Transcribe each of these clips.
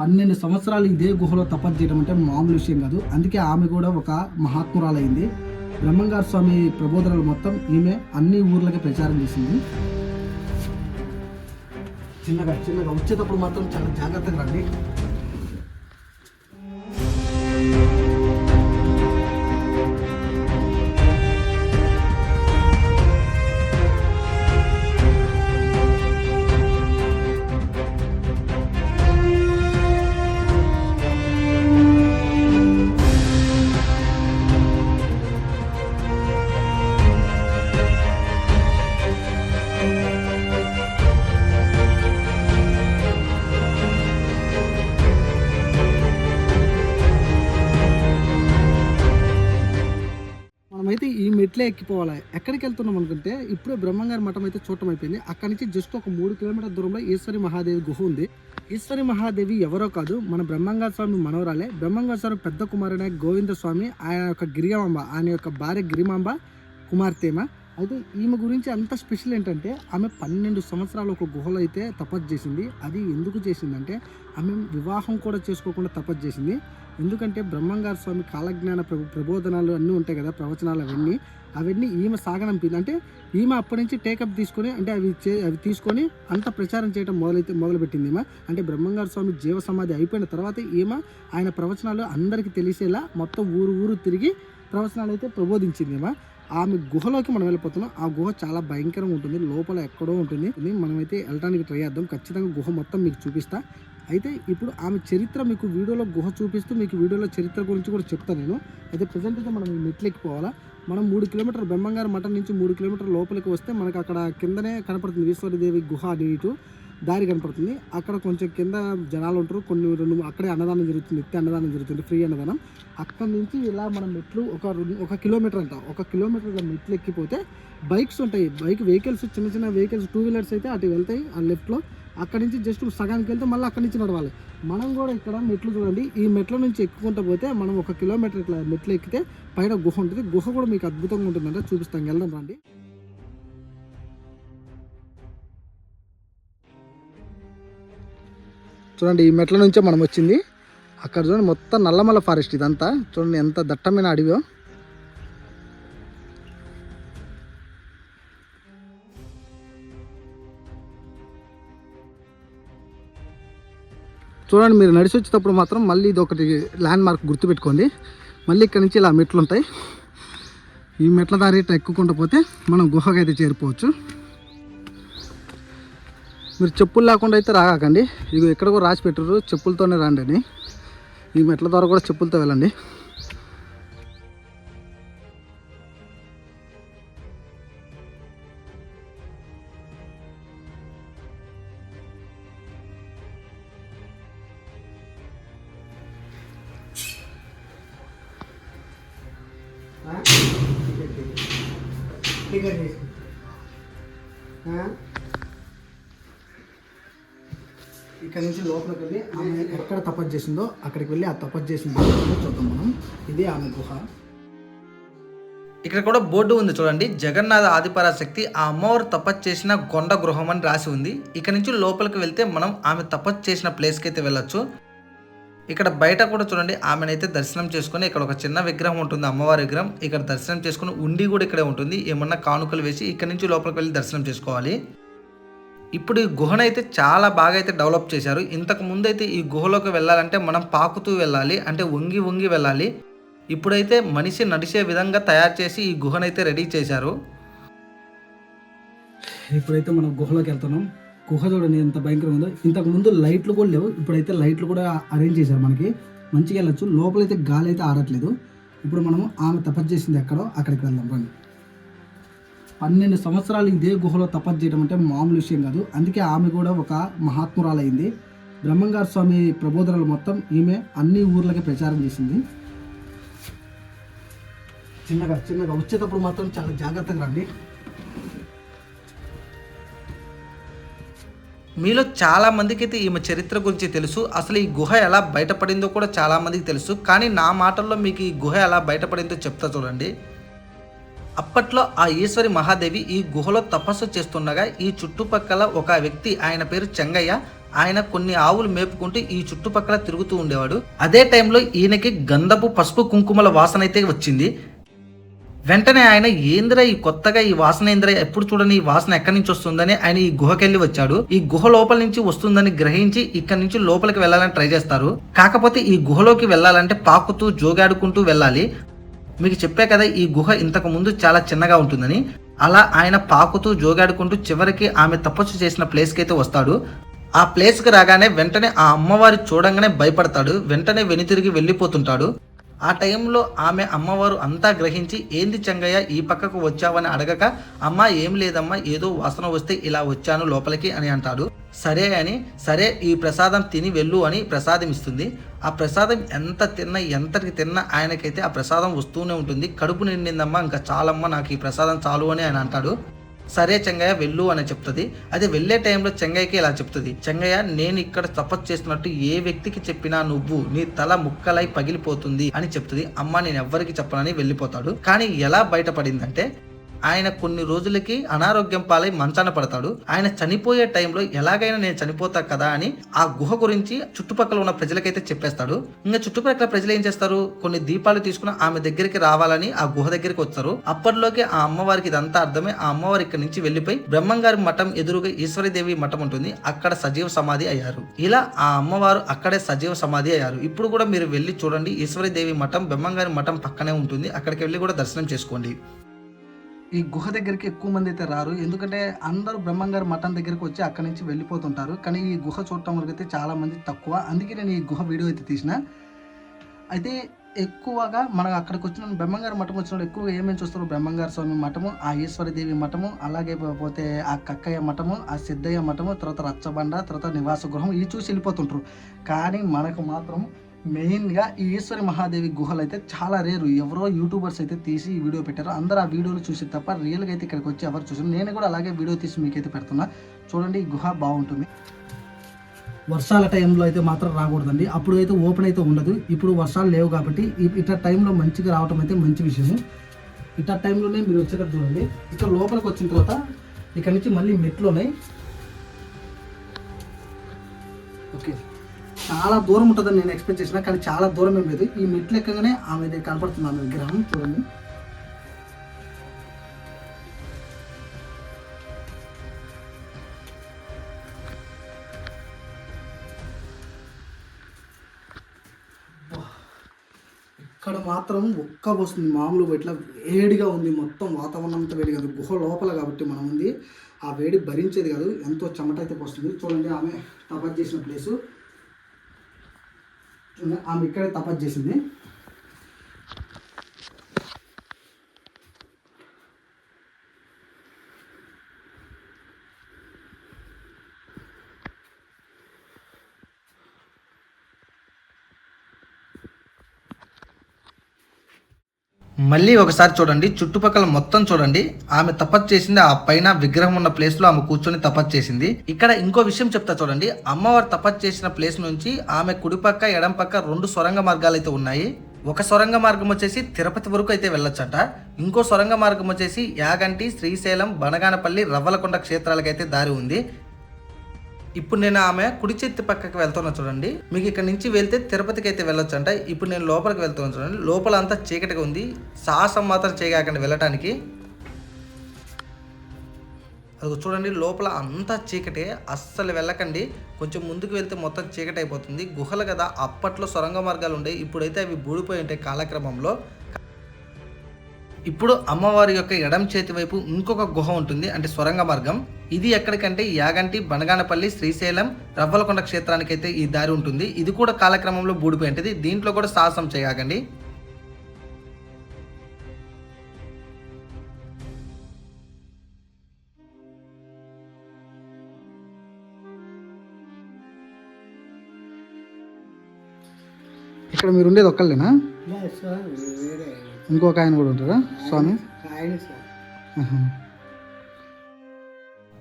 పన్నెండు సంవత్సరాలు ఇదే గుహలో తపస్సు చేయడం అంటే మామూలు విషయం కాదు. అందుకే ఆమె కూడా ఒక మహాత్మురాలైంది. బ్రహ్మంగారు స్వామి ప్రబోధనలు మొత్తం ఈమె అన్ని ఊర్లకి ప్రచారం చేసింది. చిన్నగా చిన్నగా వచ్చేటప్పుడు మాత్రం చాలా జాగ్రత్తగా రండి. మనమైతే ఎక్కిపోవాలి. ఎక్కడికి వెళ్తున్నాం అనుకుంటే ఇప్పుడే బ్రహ్మంగారి మఠం అయితే చూడటం అయిపోయింది. అక్కడి నుంచి జస్ట్ ఒక మూడు కిలోమీటర్ దూరంలో ఈశ్వరి మహాదేవి గుహ ఉంది. ఈశ్వరి మహాదేవి ఎవరో కాదు మన బ్రహ్మంగారి స్వామి మనవరాలే. బ్రహ్మంగార స్వామి పెద్ద కుమారుడే గోవింద స్వామి ఆయన యొక్క గిరిమాంబ ఆయన యొక్క భార్య గిరిమాంబ కుమార్తెమ. అయితే ఈమె గురించి అంత స్పెషల్ ఏంటంటే ఆమె పన్నెండు సంవత్సరాలు ఒక గుహలో అయితే తపస్సు చేసింది. అది ఎందుకు చేసిందంటే ఆమె వివాహం కూడా చేసుకోకుండా తపస్సు చేసింది. ఎందుకంటే బ్రహ్మంగారు స్వామి కాలజ్ఞాన ప్రభు ప్రబోధనాలు అన్నీ ఉంటాయి కదా ప్రవచనాలు అవన్నీ. అవన్నీ ఈమె సాగనంపింది అంటే ఈమె అప్పటి నుంచి టేకప్ తీసుకొని అంటే అవి చే అవి తీసుకొని అంత ప్రచారం చేయడం మొదలైతే మొదలుపెట్టింది ఈమె. అంటే బ్రహ్మంగారు స్వామి జీవ సమాధి అయిపోయిన తర్వాత ఈమె ఆయన ప్రవచనాలు అందరికీ తెలిసేలా మొత్తం ఊరు ఊరు తిరిగి ప్రవచనాలు అయితే ప్రబోధించింది ఈమె. ఆమె గుహలోకి మనం వెళ్ళిపోతున్నాం. ఆ గుహ చాలా భయంకరంగా ఉంటుంది. లోపల ఎక్కడో ఉంటుంది. మనమైతే వెళ్ళడానికి ట్రై చేద్దాం. ఖచ్చితంగా గుహ మొత్తం మీకు చూపిస్తా. అయితే ఇప్పుడు ఆమె చరిత్ర మీకు వీడియోలో గుహ చూపిస్తూ మీకు వీడియోలో చరిత్ర గురించి కూడా చెప్తాను నేను. అయితే ప్రజెంట్ అయితే మనం మెట్లు ఎక్కిపోవాలా మనం మూడు కిలోమీటర్ బెమ్మంగారు మఠం నుంచి మూడు కిలోమీటర్ లోపలికి వస్తే మనకు అక్కడ కిందనే కనపడుతుంది ఈశ్వరదేవి గుహ అని ఇటు దారి కనపడుతుంది. అక్కడ కొంచెం కింద జనాలు ఉంటారు. కొన్ని రెండు అక్కడే అన్నదానం జరుగుతుంది. నిత్య అన్నదానం జరుగుతుంది. ఫ్రీ అన్నదానం. అక్కడ నుంచి ఇలా మనం మెట్లు ఒక రెండు ఒక కిలోమీటర్ అంట. ఒక కిలోమీటర్ మెట్లు ఎక్కిపోతే బైక్స్ ఉంటాయి. బైక్ వెహికల్స్ చిన్న చిన్న వెహికల్స్ టూ వీలర్స్ అయితే అటు వెళ్తాయి. ఆ లెఫ్ట్లో అక్కడి నుంచి జస్ట్ సగానికి వెళ్తే మళ్ళీ అక్కడి నుంచి నడవాలి. మనం కూడా ఇక్కడ మెట్లు చూడండి. ఈ మెట్ల నుంచి ఎక్కుకుంటూ పోతే మనం ఒక కిలోమీటర్ ఇట్లా మెట్లు ఎక్కితే పైన గుహ ఉంటుంది. గుహ కూడా మీకు అద్భుతంగా ఉంటుందంటే. చూపిస్తాం. వెళ్దాం రండి. చూడండి ఈ మెట్ల నుంచే మనం వచ్చింది. అక్కడ చూడండి మొత్తం నల్లమల్ల ఫారెస్ట్ ఇదంతా. చూడండి ఎంత దట్టమైన అడవియో. చూడండి మీరు నడిచి వచ్చేటప్పుడు మాత్రం మళ్ళీ ఇది ఒకటి ల్యాండ్ మార్క్ గుర్తుపెట్టుకోండి. మళ్ళీ ఇక్కడ నుంచి ఇలా మెట్లు ఉంటాయి ఈ మెట్ల దారి ఇట్లా పోతే మనం గుహకు అయితే చేరిపోవచ్చు. మీరు చెప్పులు లేకుండా అయితే రాకండి ఇగో ఎక్కడ కూడా రాసి పెట్టారు చెప్పులతోనే రండి అని. ఈ మెట్ల ద్వారా కూడా చెప్పులతో వెళ్ళండి. ఇక్కడ నుంచి లోపలికి వెళ్ళి ఆమె ఎక్కడ తపస్సు చేసిందో అక్కడికి వెళ్ళి ఆ తపస్సు చేసిన చూద్దాం మనం. ఇది ఆమె గుహ. ఇక్కడ కూడా బోర్డు ఉంది చూడండి. జగన్నాథ ఆదిపరాశక్తి ఆ అమ్మవారు తపస్సు చేసిన గొండ గృహం అని రాసి ఉంది. ఇక్కడ నుంచి లోపలికి వెళ్తే మనం ఆమె తపస్సు చేసిన ప్లేస్కి అయితే వెళ్ళొచ్చు. ఇక్కడ బయట కూడా చూడండి ఆమెనైతే దర్శనం చేసుకుని ఇక్కడ ఒక చిన్న విగ్రహం ఉంటుంది అమ్మవారి విగ్రహం. ఇక్కడ దర్శనం చేసుకుని ఉండి కూడా ఇక్కడే ఉంటుంది. ఏమన్నా కానుకలు వేసి ఇక్కడ నుంచి లోపలికి వెళ్ళి దర్శనం చేసుకోవాలి. ఇప్పుడు ఈ గుహనైతే చాలా బాగా అయితే డెవలప్ చేశారు. ఇంతకు ముందు అయితే ఈ గుహలోకి వెళ్ళాలంటే మనం పాకుతూ వెళ్ళాలి అంటే వంగి వంగి వెళ్ళాలి. ఇప్పుడైతే మనిషి నడిచే విధంగా తయారు చేసి ఈ గుహనైతే రెడీ చేశారు. ఇప్పుడైతే మనం గుహలోకి వెళ్తున్నాం. గుహ చూడండి ఎంత భయంకరంగా ఉందో. ఇంతకు ముందు లైట్లు కూడా లేవు. ఇప్పుడైతే లైట్లు కూడా అరేంజ్ చేశారు మనకి. మంచిగా వెళ్ళొచ్చు. లోపలైతే గాలి అయితే ఆడట్లేదు ఇప్పుడు మనము ఆమె తపస్సు చేసింది ఎక్కడో అక్కడికి వెళ్దాం రండి. పన్నెండు సంవత్సరాలు ఇదే గుహలో తపస్సు చేయడం అంటే మామూలు విషయం కాదు. అందుకే ఆమె కూడా ఒక మహాత్మురాలైంది. బ్రహ్మంగారు స్వామి ప్రబోధనలు మొత్తం ఈమె అన్ని ఊర్లకి ప్రచారం చేసింది. చిన్నగా చిన్నగా. వచ్చేటప్పుడు మాత్రం చాలా జాగ్రత్తగా రండి. మీలో చాలా మందికి అయితే ఈమె చరిత్ర గురించి తెలుసు. అసలు ఈ గుహ ఎలా బయటపడిందో కూడా చాలామందికి తెలుసు. కానీ నా మాటల్లో మీకు ఈ గుహ ఎలా బయటపడిందో చెప్తా చూడండి. అప్పట్లో ఆ ఈశ్వరి మహాదేవి ఈ గుహలో తపస్సు చేస్తుండగా ఈ చుట్టుపక్కల ఒక వ్యక్తి ఆయన పేరు చెంగయ్య ఆయన కొన్ని ఆవులు మేపుకుంటూ ఈ చుట్టుపక్కల తిరుగుతూ ఉండేవాడు. అదే టైంలో ఈయనకి గంధపు పసుపు కుంకుమల వాసన అయితే వచ్చింది. వెంటనే ఆయన ఏంద్ర ఈ కొత్తగా ఈ వాసన ఏంద్ర ఎప్పుడు చూడని ఈ వాసన ఎక్కడి నుంచి వస్తుందని ఆయన ఈ గుహకెళ్ళి వచ్చాడు. ఈ గుహ లోపల నుంచి వస్తుందని గ్రహించి ఇక్కడ నుంచి లోపలికి వెళ్ళాలని ట్రై చేస్తారు. కాకపోతే ఈ గుహలోకి వెళ్ళాలంటే పాకుతూ జోగాడుకుంటూ వెళ్ళాలి. మీకు చెప్పే కదా ఈ గుహ ఇంతకు ముందు చాలా చిన్నగా ఉంటుందని. అలా ఆయన పాకుతూ జోగాడుకుంటూ చివరికి ఆమె తపస్సు చేసిన ప్లేస్కి అయితే వస్తాడు. ఆ ప్లేస్కి రాగానే వెంటనే ఆ అమ్మవారి చూడంగానే భయపడతాడు. వెంటనే వెనుతిరిగి వెళ్ళిపోతుంటాడు. ఆ టైంలో ఆమె అమ్మవారు అంతా గ్రహించి ఏంది చెంగయ్య ఈ పక్కకు వచ్చావని అడగక అమ్మ ఏం లేదమ్మా ఏదో వాసన వస్తే ఇలా వచ్చాను లోపలికి అని అంటాడు. సరే అని సరే ఈ ప్రసాదం తిని వెళ్ళు అని ప్రసాదం ఇస్తుంది. ఆ ప్రసాదం ఎంత తిన్నా ఎంతకి తిన్నా ఆయనకైతే ఆ ప్రసాదం వస్తూనే ఉంటుంది. కడుపు నిండిందమ్మా ఇంకా చాలమ్మా నాకు ఈ ప్రసాదం చాలు అని ఆయన అంటాడు. సరే చెంగయ్య వెళ్ళు అని చెప్తుంది. అదే వెళ్ళే టైంలో చెంగయ్యకి ఇలా చెప్తుంది. చెంగయ్య నేను ఇక్కడ తపస్సు చేస్తున్నట్టు ఏ వ్యక్తికి చెప్పినా నువ్వు నీ తల ముక్కలై పగిలిపోతుంది అని చెప్తుంది. అమ్మ నేను ఎవ్వరికి చెప్పనని వెళ్ళిపోతాడు. కానీ ఎలా బయటపడిందంటే ఆయన కొన్ని రోజులకి అనారోగ్యం పాలై మంచాన పడతాడు. ఆయన చనిపోయే టైంలో ఎలాగైనా నేను చనిపోతా కదా అని ఆ గుహ గురించి చుట్టుపక్కల ఉన్న ప్రజలకైతే చెప్పేస్తాడు. ఇంకా చుట్టుపక్కల ప్రజలు ఏం చేస్తారు? కొన్ని దీపాలు తీసుకుని ఆమె దగ్గరికి రావాలని ఆ గుహ దగ్గరికి వస్తారు. అప్పట్లోకి ఆ అమ్మవారికి ఇదంతా అర్థమే ఆ అమ్మవారి ఇక్కడ నుంచి వెళ్ళిపోయి బ్రహ్మంగారి మఠం ఎదురుగా ఈశ్వరీదేవి మఠం ఉంటుంది. అక్కడ సజీవ సమాధి అయ్యారు. ఇలా ఆ అమ్మవారు అక్కడే సజీవ సమాధి అయ్యారు. ఇప్పుడు కూడా మీరు వెళ్ళి చూడండి. ఈశ్వరీదేవి మఠం బ్రహ్మంగారి మఠం పక్కనే ఉంటుంది. అక్కడికి వెళ్ళి కూడా దర్శనం చేసుకోండి. ఈ గుహ దగ్గరికి ఎక్కువ మంది అయితే రారు. ఎందుకంటే అందరూ బ్రహ్మంగారి మఠం దగ్గరికి వచ్చి అక్కడి నుంచి వెళ్ళిపోతుంటారు. కానీ ఈ గుహ చూడటం వరకు అయితే చాలా మంది తక్కువ. అందుకే నేను ఈ గుహ వీడియో అయితే తీసిన. అయితే ఎక్కువగా మనం అక్కడికి వచ్చిన బ్రహ్మంగారి మఠం వచ్చినప్పుడు ఎక్కువగా ఏమేమి చూస్తారు? బ్రహ్మంగారి స్వామి మఠము ఆ ఈశ్వరదేవి మఠము అలాగే పోతే ఆ కక్కయ్య మఠము ఆ సిద్ధయ్య మఠము తర్వాత రచ్చబండ తర్వాత నివాస గృహం ఇవి చూసి వెళ్ళిపోతుంటారు. కానీ మనకు మాత్రం మెయిన్గా ఈ ఈశ్వరి మహాదేవి గుహలు అయితే చాలా రేరు. ఎవరో యూట్యూబర్స్ అయితే తీసి ఈ వీడియో పెట్టారు. అందరూ ఆ వీడియోలు చూసి తప్ప రియల్గా అయితే ఇక్కడికి వచ్చి ఎవరు చూసారు నేను కూడా అలాగే వీడియో తీసి మీకైతే పెడుతున్నా. చూడండి ఈ గుహ బాగుంటుంది. వర్షాల టైంలో అయితే మాత్రం రాకూడదండి. అప్పుడు అయితే ఓపెన్ అయితే ఉండదు. ఇప్పుడు వర్షాలు లేవు కాబట్టి ఇట్లా టైంలో మంచిగా రావటం అయితే మంచి విషయము ఇట్లా టైంలోనే మీరు వచ్చేటట్టు చూడండి. ఇక్కడ లోపలికి వచ్చిన తర్వాత ఇక్కడ నుంచి మళ్ళీ మెట్లు ఉన్నాయి చాలా దూరం ఉంటుందని నేను ఎక్స్పెక్ట్ చేసిన కానీ చాలా దూరం ఏం లేదు. ఈ మెట్లు ఎక్కగానే ఆమె దగ్గర కనపడుతుంది ఆమె విగ్రహం చూడండి. ఇక్కడ మాత్రం ఒక్క వస్తుంది మామూలుగా ఇట్లా వేడిగా ఉంది. మొత్తం వాతావరణం అంతా వేడి కాదు గుహ లోపల కాబట్టి మనం ఉంది. ఆ వేడి భరించేది కాదు ఎంతో చెమట అయితే వస్తుంది చూడండి ఆమె తపస్సు చేసిన ప్లేసు ఆమె ఇక్కడే తపస్సు చేసింది. మళ్ళీ ఒకసారి చూడండి చుట్టుపక్కల మొత్తం చూడండి. ఆమె తపస్సు చేసింది ఆ పైన విగ్రహం ఉన్న ప్లేస్లో ఆమె కూర్చొని తపస్సు చేసింది. ఇక్కడ ఇంకో విషయం చెప్తా చూడండి అమ్మవారు తపస్సు చేసిన ప్లేస్ నుంచి ఆమె కుడిపక్క ఎడం పక్క రెండు సొరంగ మార్గాలు అయితే ఉన్నాయి. ఒక సొరంగ మార్గం వచ్చేసి తిరుపతి వరకు అయితే వెళ్ళొచ్చట. ఇంకో సొరంగ మార్గం వచ్చేసి యాగంటి శ్రీశైలం బనగానపల్లి రవ్వలకొండ క్షేత్రాలకైతే దారి ఉంది. ఇప్పుడు నేను ఆమె కుడి చేతి పక్కకి వెళ్తున్నా చూడండి. మీకు ఇక్కడ నుంచి వెళ్తే తిరుపతికి అయితే వెళ్ళొచ్చు అంట ఇప్పుడు నేను లోపలికి వెళ్తున్నాను చూడండి. లోపల అంతా చీకటిగా ఉంది. సాహసం మాత్రం చేయగాకండి వెళ్ళటానికి. అది చూడండి లోపల అంతా చీకటే. అస్సలు వెళ్ళకండి. కొంచెం ముందుకు వెళ్తే మొత్తం చీకటి అయిపోతుంది గుహలు కదా అప్పట్లో సొరంగ మార్గాలు ఉండే. ఇప్పుడైతే అవి బూడిపోయి ఉంటాయి కాలక్రమంలో. ఇప్పుడు అమ్మవారి యొక్క ఎడం చేతి వైపు ఇంకొక గుహ ఉంటుంది అంటే సొరంగ మార్గం. ఇది ఎక్కడికంటే యాగంటి బనగానపల్లి శ్రీశైలం రవ్వలకొండ క్షేత్రానికి అయితే ఈ దారి ఉంటుంది. ఇది కూడా కాలక్రమంలో బూడిపోయి ఉంటుంది. దీంట్లో కూడా సాహసం చేయకండి ఇక్కడ మీరు ఉండేది ఒక్కళ్ళేనా? ఇంకొక ఆయన కూడా ఉంటారా స్వామి.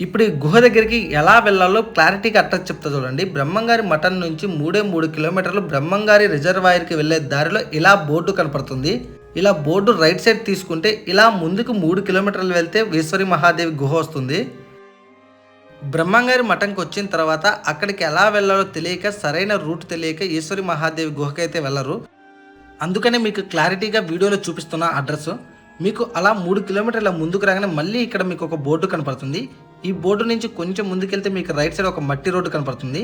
ఇప్పుడు ఈ గుహ దగ్గరికి ఎలా వెళ్ళాలో క్లారిటీగా అట్ట చెప్తా చూడండి. బ్రహ్మంగారి మఠం నుంచి మూడే మూడు కిలోమీటర్లు బ్రహ్మంగారి రిజర్వాయర్కి వెళ్ళే దారిలో ఇలా బోర్డు కనపడుతుంది. ఇలా బోర్డు రైట్ సైడ్ తీసుకుంటే ఇలా ముందుకు మూడు కిలోమీటర్లు వెళ్తే ఈశ్వరి మహాదేవి గుహ వస్తుంది. బ్రహ్మంగారి మఠంకి వచ్చిన తర్వాత అక్కడికి ఎలా వెళ్ళాలో తెలియక సరైన రూట్ తెలియక ఈశ్వరి మహాదేవి గుహకైతే వెళ్ళరు. అందుకనే మీకు క్లారిటీగా వీడియోలో చూపిస్తున్న అడ్రస్. మీకు అలా మూడు కిలోమీటర్ల ముందుకు రాగానే మళ్ళీ ఇక్కడ మీకు ఒక బోర్డు కనపడుతుంది. ఈ బోర్డు నుంచి కొంచెం ముందుకెళ్తే మీకు రైట్ సైడ్ ఒక మట్టి రోడ్డు కనపడుతుంది.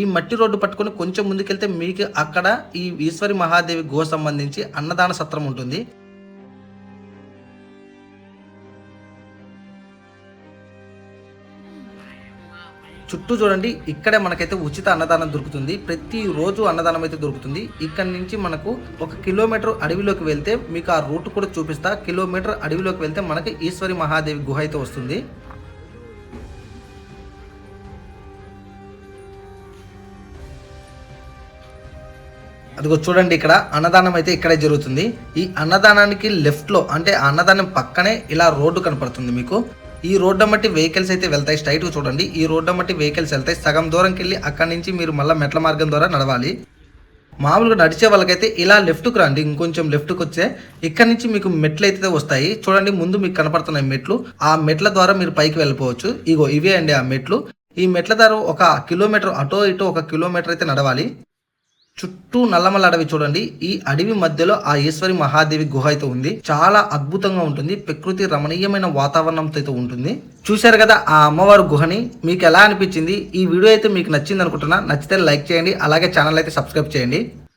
ఈ మట్టి రోడ్డు పట్టుకొని కొంచెం ముందుకెళ్తే మీకు అక్కడ ఈ ఈశ్వరి మహాదేవి గో సంబంధించి అన్నదాన సత్రం ఉంటుంది. చుట్టూ చూడండి ఇక్కడే మనకైతే ఉచిత అన్నదానం దొరుకుతుంది. ప్రతి రోజు అన్నదానం అయితే దొరుకుతుంది. ఇక్కడ నుంచి మనకు ఒక కిలోమీటర్ అడవిలోకి వెళ్తే మీకు ఆ రూట్ కూడా చూపిస్తా. కిలోమీటర్ అడవిలోకి వెళ్తే మనకి ఈశ్వరి మహాదేవి గుహ అయితే వస్తుంది. అదిగో చూడండి ఇక్కడ అన్నదానం అయితే ఇక్కడే జరుగుతుంది. ఈ అన్నదానానికి లెఫ్ట్లో అంటే అన్నదానం పక్కనే ఇలా రోడ్డు కనపడుతుంది మీకు. ఈ రోడ్డు మట్టి వెహికల్స్ అయితే వెళ్తాయి. స్ట్రైట్ చూడండి. ఈ రోడ్డు మట్టి వెహికల్స్ వెళ్తాయి. సగం దూరంకి వెళ్ళి అక్కడి నుంచి మీరు మళ్ళీ మెట్ల మార్గం ద్వారా నడవాలి. మామూలుగా నడిచే వాళ్ళకైతే ఇలా లెఫ్ట్కి రండి. ఇంకొంచెం లెఫ్ట్కి వచ్చే ఇక్కడ నుంచి మీకు మెట్లు అయితే వస్తాయి. చూడండి ముందు మీకు కనపడుతున్నాయి మెట్లు. ఆ మెట్ల ద్వారా మీరు పైకి వెళ్ళిపోవచ్చు. ఇగో ఇవే అండి ఆ మెట్లు. ఈ మెట్ల ద్వారా ఒక కిలోమీటర్ అటో ఇటో ఒక కిలోమీటర్ అయితే నడవాలి. చుట్టూ నల్లమల్ల అడవి చూడండి. ఈ అడవి మధ్యలో ఆ ఈశ్వరి మహాదేవి గుహ అయితే ఉంది. చాలా అద్భుతంగా ఉంటుంది. ప్రకృతి రమణీయమైన వాతావరణంతో అయితే ఉంటుంది. చూశారు కదా ఆ అమ్మవారి గుహని? మీకు ఎలా అనిపించింది? ఈ వీడియో అయితే మీకు నచ్చింది అనుకుంటున్నా. నచ్చితే లైక్ చేయండి. అలాగే ఛానల్ అయితే సబ్స్క్రైబ్ చేయండి.